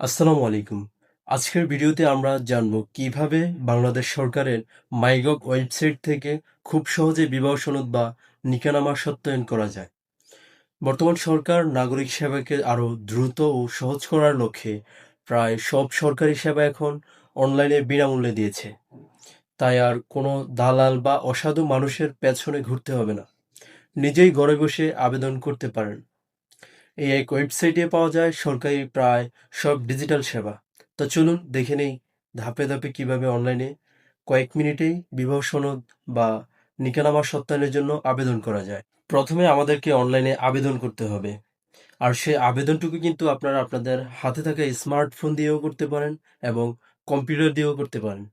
আসসালামু আলাইকুম। আজকের ভিডিওতে আমরা জানব কীভাবে বাংলাদেশ সরকারের মাইগভ ওয়েবসাইট থেকে খুব সহজে বিবাহ সনদ বা নিকানামা সত্যায়ন করা যায়। বর্তমান সরকার নাগরিক সেবাকে আরও দ্রুত ও সহজ করার লক্ষ্যে প্রায় সব সরকারি সেবা এখন অনলাইনে বিনামূল্যে দিয়েছে। তাই আর কোনো দালাল বা অসাধু মানুষের পেছনে ঘুরতে হবে না। নিজেই ঘরে বসে আবেদন করতে পারেন। এই এক ওয়েবসাইটে পাওয়া যায়, সরকারি প্রায় সব ডিজিটাল সেবা। তো চলুন দেখে নেই ধাপে ধাপে কীভাবে অনলাইনে কয়েক মিনিটেই বিবাহ সনদ বা নিকানামা সত্যায়নের জন্য আবেদন করা যায়। প্রথমে আমাদেরকে অনলাইনে আবেদন করতে হবে। আর সেই আবেদনটুকু কিন্তু আপনারা আপনাদের হাতে থাকা স্মার্টফোন দিয়েও করতে পারেন এবং কম্পিউটার দিয়েও করতে পারেন।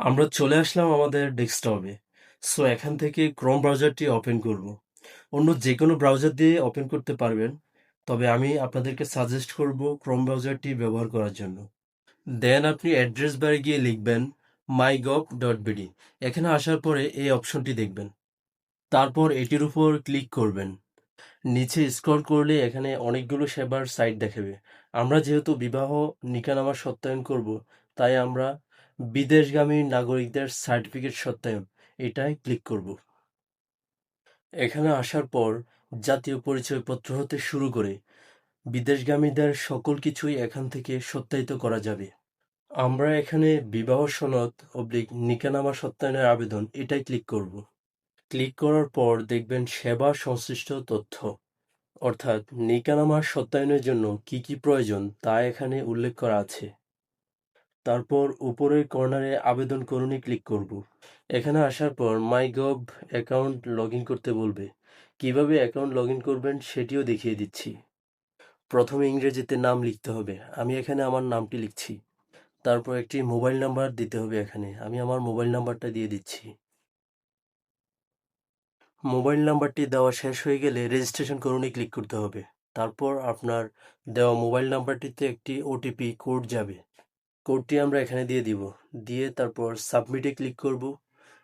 আমরা চলে আসলাম আমাদের ডেস্কটপে সো এখান থেকে ক্রোম ব্রাউজারটি ওপেন করব। অন্য যে কোনো ব্রাউজার দিয়ে ওপেন করতে পারবেন। তবে আমি আপনাদেরকে সাজেস্ট করব ক্রোম ব্রাউজারটি ব্যবহার করার জন্য। দেন আপনি অ্যাড্রেস বারে গিয়ে লিখবেন মাই গভ ডট বিডি এখানে আসার পরে এই অপশনটি দেখবেন। তারপর এটির উপর ক্লিক করবেন। নিচে স্ক্রল করলে এখানে অনেকগুলো সেবার সাইট দেখাবে। আমরা যেহেতু বিবাহ নিকানামা সত্যায়ন করব, তাই আমরা বিদেশগামী নাগরিকদের সার্টিফিকেট সত্যায়ন, এটাই ক্লিক করব। এখানে আসার পর জাতীয় পরিচয়পত্র হতে শুরু করে বিদেশগামীদের সকল কিছুই এখান থেকে সত্যায়িত করা যাবে। আমরা এখানে বিবাহ সনদ অবলিক নিকানামা সত্যায়নের আবেদন, এটাই ক্লিক করব। ক্লিক করার পর দেখবেন সেবা সংশ্লিষ্ট তথ্য, অর্থাৎ নিকানামা সত্যায়নের জন্য কি কি প্রয়োজন তা এখানে উল্লেখ করা আছে। তারপর উপরের কর্নারে আবেদন করুনে ক্লিক করব। এখানে আসার পর মাই গভ অ্যাকাউন্ট লগ করতে বলবে। কীভাবে অ্যাকাউন্ট লগ ইন করবেন সেটিও দেখিয়ে দিচ্ছি। প্রথমে ইংরেজিতে নাম লিখতে হবে। আমি এখানে আমার নামটি লিখছি। তারপর একটি মোবাইল নাম্বার দিতে হবে এখানে। আমি আমার মোবাইল নাম্বারটা দিয়ে দিচ্ছি। মোবাইল নাম্বারটি দেওয়া শেষ হয়ে গেলে রেজিস্ট্রেশন করুনে ক্লিক করতে হবে। তারপর আপনার দেওয়া মোবাইল নাম্বারটিতে একটি ওটিপি কোড যাবে। কোডটি আমরা এখানে দিয়ে দিব। দিয়ে তারপর সাবমিটে ক্লিক করব।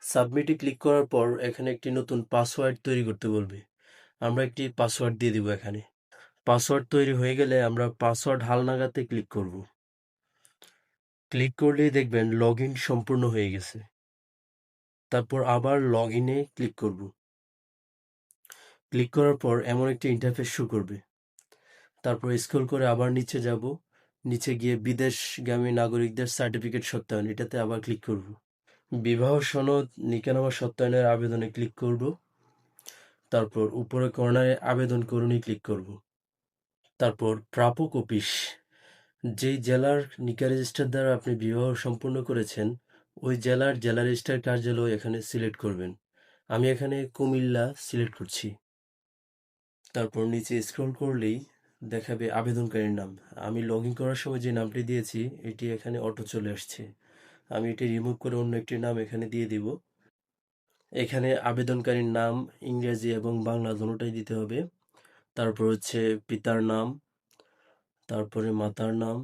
সাবমিটে ক্লিক করার পর এখানে একটি নতুন পাসওয়ার্ড তৈরি করতে বলবে। আমরা একটি পাসওয়ার্ড দিয়ে দিব এখানে। পাসওয়ার্ড তৈরি হয়ে গেলে আমরা পাসওয়ার্ড হালনাগাতে ক্লিক করব। ক্লিক করলেই দেখবেন লগ সম্পূর্ণ হয়ে গেছে। তারপর আবার লগ ইনে ক্লিক করব। ক্লিক করার পর এমন একটি ইন্টারফেস শো করবে। তারপর স্ক্রল করে আবার নিচে যাব। নিচে গিয়ে বিদেশগামী নাগরিকদের সার্টিফিকেট সত্যায়ন, এটাতে আবার ক্লিক করব। বিবাহ সনদ নিকানামা সত্যায়নের আবেদনে ক্লিক করব। তারপর উপরে কর্নারে আবেদন করুনই ক্লিক করব। তারপর প্রাপক অফিস। যেই জেলার নিকা রেজিস্টার দ্বারা আপনি বিবাহ সম্পূর্ণ করেছেন, ওই জেলার জেলা রেজিস্টার কার্যালয় এখানে সিলেক্ট করবেন। আমি এখানে কুমিল্লা সিলেক্ট করছি। তারপর নিচে স্ক্রল করলেই দেখাবে আবেদনকারীর নাম। আমি লগ ইন করার সময় যে নামটি দিয়েছি, এটি এখানে অটো চলে আসছে। আমি এটি রিমুভ করে অন্য একটি নাম এখানে দিয়ে দিব। এখানে আবেদনকারীর নাম, ইংরেজি এবং বাংলা দুটোটাই দিতে হবে। তারপর হচ্ছে পিতার নাম, তারপরে মাতার নাম,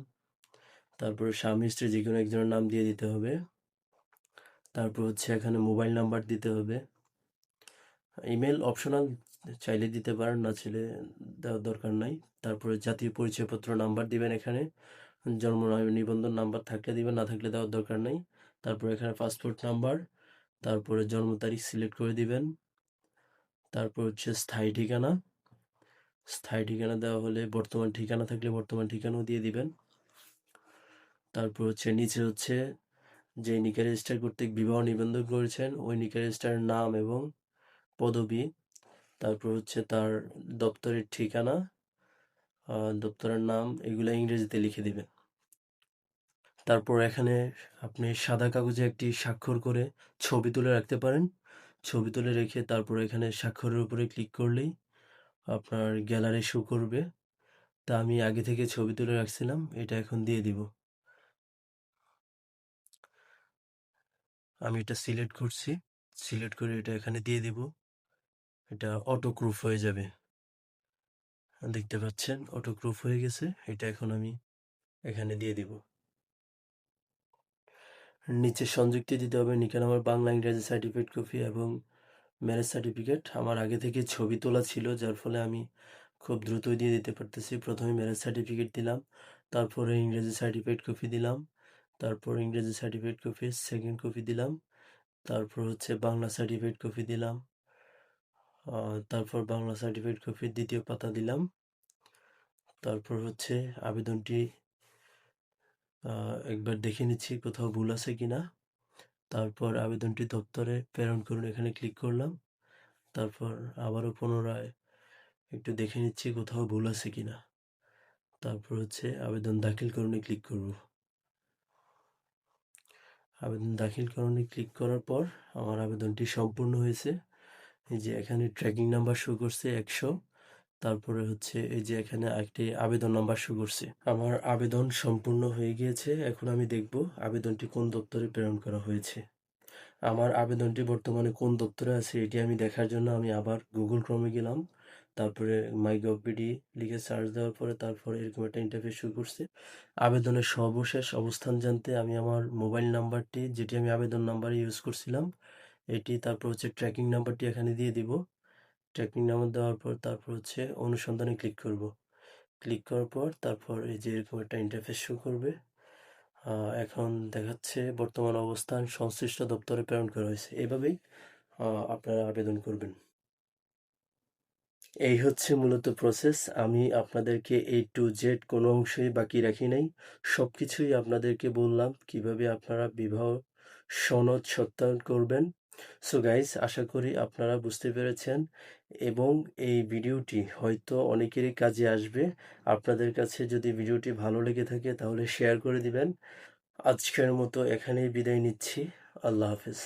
তারপরে স্বামী, স্ত্রী যে কোনো একজনের নাম দিয়ে দিতে হবে। তারপর হচ্ছে এখানে মোবাইল নাম্বার দিতে হবে। ইমেল অপশনাল চাইলে দিতে পারেন, না ছেলে দেওয়ার দরকার নাই। তারপরে জাতীয় পরিচয়পত্র নাম্বার দিবেন এখানে। জন্ম নিবন্ধন নাম্বার থাকলে দিবেন না থাকলে দেওয়ার দরকার নেই। তারপর এখানে পাসপোর্ট নাম্বার তারপরে জন্ম তারিখ সিলেক্ট করে দিবেন। তারপর হচ্ছে স্থায়ী ঠিকানা। স্থায়ী ঠিকানা দেওয়া হলে বর্তমান ঠিকানা থাকলে বর্তমান ঠিকানাও দিয়ে দিবেন। তারপর হচ্ছে নিচে হচ্ছে যে নিকা রেজিস্টার কর্তৃক বিবাহ নিবন্ধন করেছেন, ওই নিকা রেজিস্টারের নাম এবং পদবি। তারপর হচ্ছে তার দপ্তরের ঠিকানা। দপ্তরের নাম এগুলো ইংরেজিতে লিখে দিবেন। তারপর এখানে আপনি সাদা কাগজে একটি স্বাক্ষর করে ছবি তুলে রাখতে পারেন। ছবি তুলে রেখে তারপর এখানে স্বাক্ষরের উপরে ক্লিক করলেই আপনার গ্যালারি শো করবে। তা আমি আগে থেকে ছবি তুলে রাখছিলাম, এটা এখন দিয়ে দিব। আমি এটা সিলেক্ট করছি। সিলেক্ট করে এটা এখানে দিয়ে দিব। এটা অটো ক্রুফ হয়ে যাবে। দেখতে পাচ্ছেন অটো ক্রুফ হয়ে গেছে। এটা এখন আমি এখানে দিয়ে দিব। নিচে সংযুক্তি দিতে হবে। নিকান আমার বাংলা, ইংরেজি সার্টিফিকেট কপি এবং ম্যারেজ সার্টিফিকেট আমার আগে থেকে ছবি তোলা ছিল, যার ফলে আমি খুব দ্রুতই দিয়ে দিতে পারতেছি। প্রথমে ম্যারেজ সার্টিফিকেট দিলাম, তারপরে ইংরেজি সার্টিফিকেট কপি দিলাম, তারপর ইংরেজি সার্টিফিকেট কপি সেকেন্ড কপি দিলাম, তারপর হচ্ছে বাংলা সার্টিফিকেট কপি দিলাম। তারপর বাংলা সার্টিফিকেট কপি দ্বিতীয় পাতা দিলাম। তারপর হচ্ছে আবেদনটি একবার দেখে নিচ্ছি কোথাও ভুল আছে কি না তারপর আবেদনটি দপ্তরে প্রেরণ করুন, এখানে ক্লিক করলাম। তারপর আবারও পুনরায় একটু দেখে নিচ্ছি কোথাও ভুল আছে কি না তারপর হচ্ছে আবেদন দাখিল করুনে ক্লিক করব। আবেদন দাখিল করণে ক্লিক করার পর আমার আবেদনটি সম্পূর্ণ হয়েছে। এই যে এখানে ট্র্যাকিং নাম্বার শো করছে একশো। তারপরে হচ্ছে এই যে এখানে একটি আবেদন নাম্বার শো করছে। আমার আবেদন সম্পূর্ণ হয়ে গিয়েছে, এখন আমি দেখব আবেদনটি কোন দপ্তরে প্রেরণ করা হয়েছে। আমার আবেদনটি বর্তমানে কোন দপ্তরে আছে এটি আমি দেখার জন্য আমি আবার গুগল ক্রমে গেলাম। তারপরে মাই গভবিডি লিখে সার্চ দেওয়ার পরে তারপরে এরকম একটা ইন্টারফেস শুরু করছে। আবেদনের সর্বশেষ অবস্থান জানতে আমি আমার মোবাইল নাম্বারটি যেটি আমি আবেদন নাম্বারে ইউজ করছিলাম এটি তারপর হচ্ছে ট্র্যাকিং নাম্বারটি এখানে দিয়ে দিব। ট্র্যাকিং নাম্বার দেওয়ার পর তারপর হচ্ছে অনুসন্ধানে ক্লিক করব। ক্লিক করার পর তারপর এই যে এরকম একটা ইন্টারফেস শো করবে। এখন দেখাচ্ছে বর্তমান অবস্থান সংশ্লিষ্ট দপ্তরে প্রেরণ করা হয়েছে। এভাবেই আপনারা আবেদন করবেন। এই হচ্ছে মূলত প্রসেস আমি আপনাদেরকে এ টু জেড কোনো অংশই বাকি রাখি নাই। সব কিছুই আপনাদেরকে বললাম কীভাবে আপনারা বিবাহ সনদ সত্যায়ন করবেন। সো গাইস আশা করি আপনারা বুঝতে পেরেছেন এবং এই ভিডিওটি হয়তো অনেকেরই কাজে আসবে। আপনাদের কাছে যদি ভিডিওটি ভালো লেগে থাকে তাহলে শেয়ার করে দিবেন। আজকের মতো এখানেই বিদায় নিচ্ছি। আল্লাহ হাফেজ।